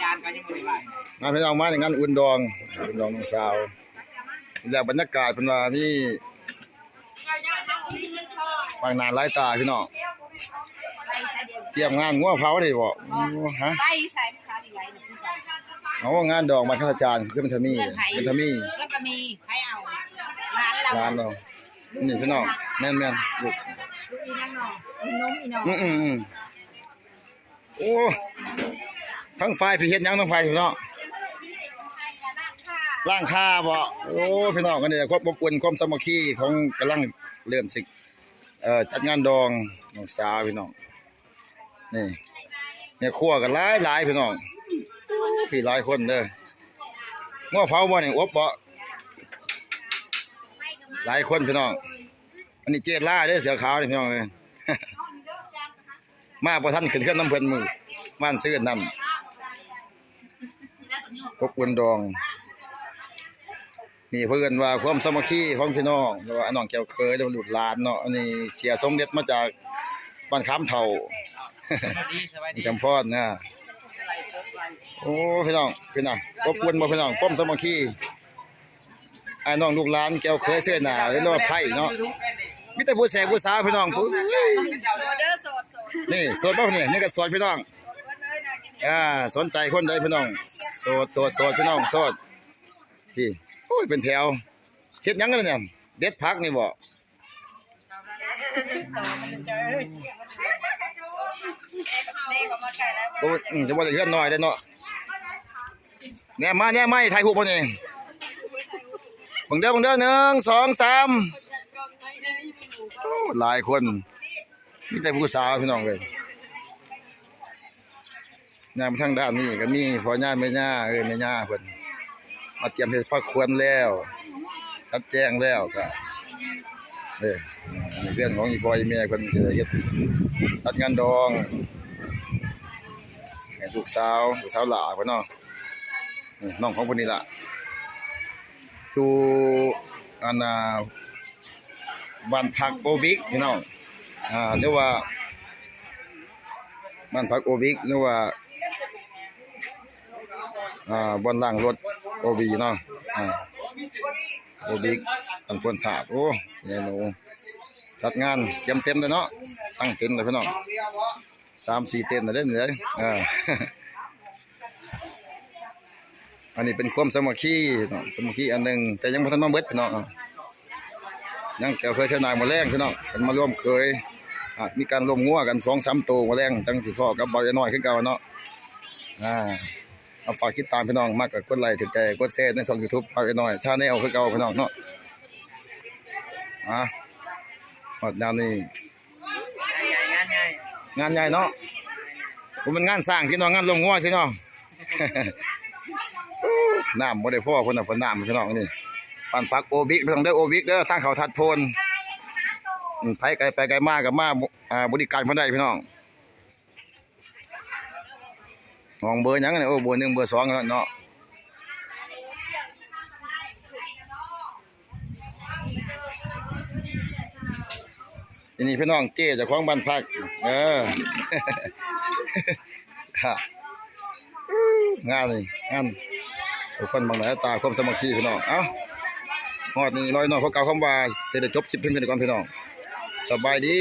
จานก็ยังบ่ได้ไหวงานพี่น้องมาในงานอุ่นดองอุ่นดองน้องสาวแล้วบรรยากาศเป็นว่านี่บางนานหลายตาพี่น้องเตรียมงานงัวเผาได้บ่โอ้ฮะไปใส่ค้าดีไว้นี่คือกันเอางานดอกมาข้าราชการคือเป็นทามี่เป็นทามี่ก็จะมีใครเอาร้านเราร้านเรานี่พี่น้องแม่นๆลูกลูกอีนั่งนองอีนมอีนองอืมอืมอืมโอ้ ทั้งไฟพี่เฮ็ดหยังทั้งไฟพี่น้องร่างค่าบ่โอ้พี่น้องกันเนี่ยครบอบอุ่นความสามัคคีของกำลังเริ่มสิเอ่อจัดงานดองน้องสาวพี่น้องนี่เนี่ยครัวกันหลายหลายพี่น้องพี่หลายคนเด้อง้อเผาบ่นี่อบบ่หลายคนพี่น้องอันนี้เจล่าเด้อเสือขาวนี่พี่น้องเลยมาพอท่านขึ้นเครื่องน้ำเพิ่นมือบ้านซื้อนั่น พบกุนดอง นี่เพื่อนว่าความสามัคคีของพี่น้องแล้วว่าน้องแก้วเคยแล้วลูกหลานเนาะอันนี้เสียสมเด็จมาจากบ้านค้ามเฒ่าจำพอดนะโอ้พี่น้องพี่น้องพบกุนบ่พี่น้องความสามัคคีไอ้น้องลูกหลานแก้วเคยเสื้อหน้าเรียกว่าไผ่เนาะมีแต่ผู้แสบผู้สาวพี่น้องผู้โซเดอร์โซโซนี่โสดป่ะเนี่ยนี่ก็โสดพี่น้องอ่าสนใจคนใดพี่น้อง โสดโสดโสดพี่น้องโสดพี่โอ้ยเป็นแถวเฮ็ดหยังกันเนี่ยเด็ดพักนี่บ่โอ้ยอืมจะบ่ได้เฮือนน้อยได้เนาะแหน่มาแหน่มาถ่ายรูปบ่นี่เบิ่งเด้อเบิ่งเด้อหนึ่งสองสามโอ้หลายคนมีแต่ผู้สาวพี่น้องเลย งานทางด้านนี้ก็มีพ่อย่าแม่ย่าเอ้ยแม่ย่าเพิ่นมาเตรียมเฮ็ดพักควรแล้วชัดแจ้งแล้วก็เด้อในเรื่องของอีพ่ออีแม่เพิ่นสิได้เฮ็ดจัดงานดองให้ลูกสาวลูกสาวหล่าเพิ่นเนาะนี่น้องของเพิ่นนี่ล่ะอยู่อันน่ะบ้านพักโอบิกพี่น้องอ่าเรียกว่าบ้านพักโอบิกหรือว่า อ่าบนล่างรถโอบีเนาะอ่าโอบิกอันพวนถาดโอ้ยหนูจัดงานเตรียมเต็มเลยเนาะตั้งเต็มเลยพี่น้องสามสี่เต็มเลยเนี่เลยอ่าอันนี้เป็นความสมัคคีเนาะสมัคคีอันหนึ่งแต่ยังบ่ทันมาเบิดพี่น้องอะยังแก้วเคยชนะมาแรงพี่น้องกันมาร่วมเคยอะมีการร่วมงัวกันสองสามตัวมาแรงจังสิพ่อกับเบาอย่น้อยขึ้นเก่าเนาะอ่า เอาฝากติดตามพี่น้องมากกับกดไลค์ถึงใจกดแชร์ในช่อง YouTube เบาอย่าน้อยชาแนลคือเก่าพี่น้องเนาะอะฮอดยามนี้งานใหญ่งานใหญ่เนาะผมมันงานสร้างพี่น้องงานลงงัวสิเนาะน้ำบ่ได้พ่อคนน่ะฝนน้ำพี่น้องนี่ปานพักโอบิกพี่น้องเด้อโอบิกเด้อทางเขาทัดโพนไปไกลไปไกลมากกับมาอ่าบริการเพิ่นได้พี่น้อง มองเบอร์ยังเนี่ยโอ้เบอร์หนึ่งเบอร์สองแล้วเนาะทีนี้พี่น้องเจ๊เจ้าของบ้านพัก เออฮะงานนี่งานทุกคนบางหลายตาความสมัคคีพี่น้อง เอ้าฮอดนี่ร้อยน้อยเขาเก่าคำว่าจะได้จบคลิปเพิ่นๆก่อนพี่น้อง สบายดี